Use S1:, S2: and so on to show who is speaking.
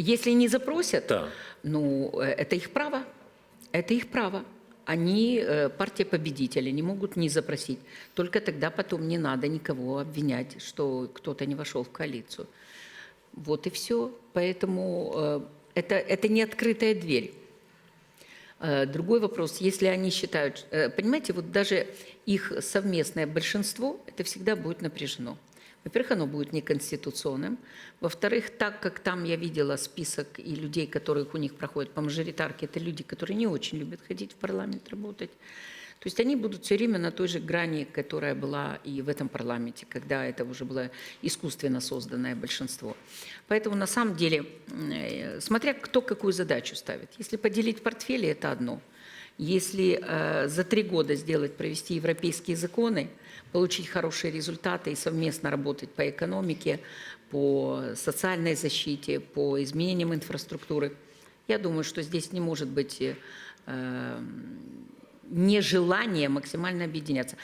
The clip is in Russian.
S1: Если не запросят,
S2: Да.
S1: ну, э, это их право. Это их право. Они, э, партия победителя, не могут не запросить. Только тогда потом не надо никого обвинять, что кто-то не вошел в коалицию. Вот и все. Поэтому э, это, это не открытая дверь. Другой вопрос, если они считают, понимаете, вот даже их совместное большинство, это всегда будет напряжено. Во-первых, оно будет неконституционным. Во-вторых, так как там я видела список и людей, которых у них проходят по мажоритарке, это люди, которые не очень любят ходить в парламент работать. То есть они будут все время на той же грани, которая была и в этом парламенте, когда это уже было искусственно созданное большинство. Поэтому на самом деле, э, смотря кто какую задачу ставит. Если поделить портфели, это одно. Если э, за три года сделать, провести европейские законы, получить хорошие результаты и совместно работать по экономике, по социальной защите, по изменениям инфраструктуры, я думаю, что здесь не может быть э, нежелание максимально объединяться.